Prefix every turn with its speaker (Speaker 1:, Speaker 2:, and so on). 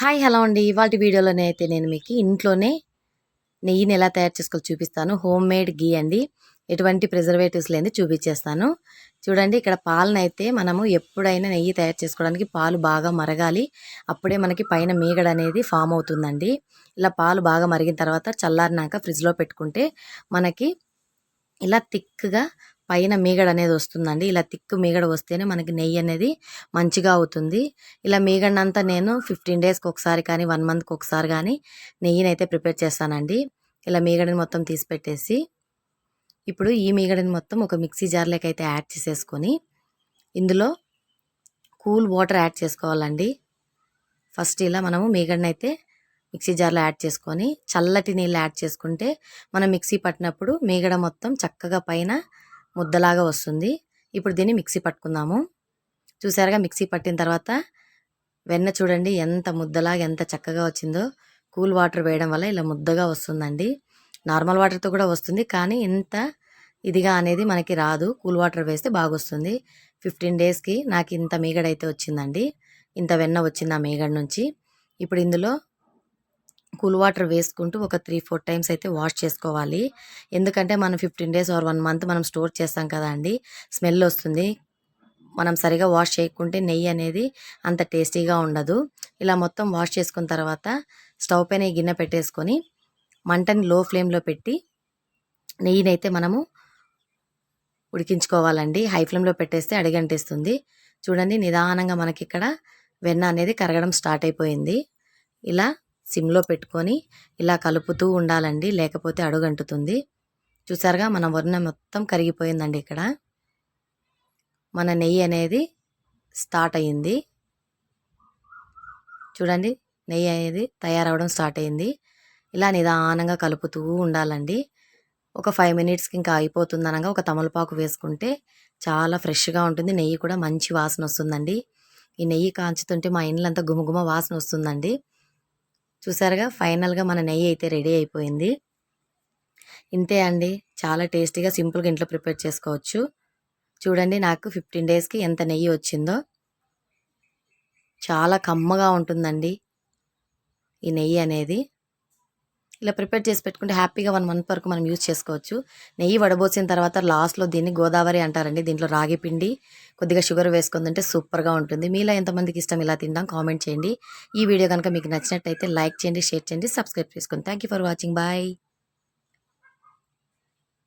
Speaker 1: Hi hello అండి. ఇవాళ వీడియోలోనే అయితే నేను మీకు ఇంట్లోనే నెయ్యిని ఎలా తయారు చేసుకోవాలి చూపిస్తాను. హోమ్ మేడ్ గీ అండి. ఎటువంటి ప్రిజర్వేటివ్స్ లేని చూపించేస్తాను. చూడండి ఇక్కడ పాలనైతే మనము ఎప్పుడైనా నెయ్యి తయారు చేసుకోవడానికి పాలు బాగా మరగాలి. అప్పుడే మనకి పైన మీగడ అనేది ఫామ్ అవుతుందండి. ఇలా పాలు బాగా మరిగిన తర్వాత చల్లారినాక ఫ్రిడ్జ్లో పెట్టుకుంటే మనకి ఇలా థిక్గా పైన మీగడ అనేది వస్తుందండి. ఇలా తిక్కు మీగడ వస్తేనే మనకి నెయ్యి అనేది మంచిగా అవుతుంది. ఇలా మీగడనంతా నేను ఫిఫ్టీన్ డేస్కి ఒకసారి కానీ వన్ మంత్కి ఒకసారి కానీ నెయ్యిని అయితే ప్రిపేర్ చేస్తానండి. ఇలా మీగడని మొత్తం తీసి పెట్టేసి ఇప్పుడు ఈ మీగడని మొత్తం ఒక మిక్సీ జార్లోకి అయితే యాడ్ చేసేసుకొని ఇందులో కూల్ వాటర్ యాడ్ చేసుకోవాలండి. ఫస్ట్ ఇలా మనము మీగడని అయితే మిక్సీ జార్లో యాడ్ చేసుకొని చల్లటి నీళ్ళు యాడ్ చేసుకుంటే మనం మిక్సీ పట్టినప్పుడు మీగడ మొత్తం చక్కగా పైన ముద్దలాగా వస్తుంది. ఇప్పుడు దీన్ని మిక్సీ పట్టుకుందాము. చూసారుగా మిక్సీ పట్టిన తర్వాత వెన్న చూడండి ఎంత ముద్దలాగా ఎంత చక్కగా వచ్చిందో. కూల్ వాటర్ వేయడం వల్ల ఇలా ముద్దగా వస్తుందండి. నార్మల్ వాటర్తో కూడా వస్తుంది కానీ ఇంత ఇదిగా అనేది మనకి రాదు. కూల్ వాటర్ వేస్తే బాగా వస్తుంది ఫిఫ్టీన్ డేస్కి నాకు ఇంత మీగడ అయితే వచ్చిందండి. ఇంత వెన్న వచ్చింది ఆ మీగడ నుంచి. ఇప్పుడు ఇందులో కూల్ వాటర్ వేసుకుంటూ ఒక త్రీ ఫోర్ టైమ్స్ అయితే వాష్ చేసుకోవాలి. ఎందుకంటే మనం fifteen days or one month మనం స్టోర్ చేస్తాం కదా అండి. స్మెల్ వస్తుంది. మనం సరిగా వాష్ చేయకుంటే నెయ్యి అనేది అంత టేస్టీగా ఉండదు. ఇలా మొత్తం వాష్ చేసుకున్న తర్వాత స్టవ్ పైన ఈ గిన్నె పెట్టేసుకొని మంటని లో ఫ్లేమ్లో పెట్టి నెయ్యిని అయితే మనము ఉడికించుకోవాలండి. హై ఫ్లేమ్లో పెట్టేస్తే అడిగంటేస్తుంది. చూడండి నిదానంగా మనకి ఇక్కడ వెన్న అనేది కరగడం స్టార్ట్ అయిపోయింది. ఇలా సిమ్లో పెట్టుకొని ఇలా కలుపుతూ ఉండాలండి. లేకపోతే అడుగంటుతుంది. చూసారుగా మన వర్ణ మొత్తం కరిగిపోయిందండి ఇక్కడ. మన నెయ్యి అనేది స్టార్ట్ అయ్యింది. చూడండి నెయ్యి అనేది తయారవడం స్టార్ట్ అయింది ఇలా నిదానంగా కలుపుతూ ఉండాలండి. ఒక ఫైవ్ మినిట్స్కి ఇంకా అయిపోతుంది అనగా ఒక తమలపాకు వేసుకుంటే చాలా ఫ్రెష్గా ఉంటుంది. నెయ్యి కూడా మంచి వాసన వస్తుందండి. ఈ నెయ్యి కాంచుతుంటే మా ఇండ్లంతా గుమగుమ వాసన వస్తుందండి. చూసారుగా ఫైనల్గా మన నెయ్యి అయితే రెడీ అయిపోయింది. ఇంతే అండి. చాలా టేస్టీగా సింపుల్గా ఇంట్లో ప్రిపేర్ చేసుకోవచ్చు. చూడండి నాకు ఫిఫ్టీన్ డేస్కి ఎంత నెయ్యి వచ్చిందో. చాలా కమ్మగా ఉంటుందండి ఈ నెయ్యి అనేది. ఇలా ప్రిపేర్ చేసి పెట్టుకుంటే హ్యాపీగా వన్ మంత్ వరకు మనం యూజ్ చేసుకోవచ్చు. నెయ్యి వడబోసిన తర్వాత లాస్ట్లో దీన్ని గోదావరి అంటారండి. దీంట్లో రాగి పిండి కొద్దిగా షుగర్ వేసుకుందంటే సూపర్గా ఉంటుంది. మీలో ఎంతమందికి ఇష్టం ఇలా తిందాం కామెంట్ చేయండి. ఈ వీడియో కనుక మీకు నచ్చినట్టయితే లైక్ చేయండి షేర్ చేయండి సబ్స్క్రైబ్ చేసుకోండి థ్యాంక్ ఫర్ వాచింగ్. బాయ్.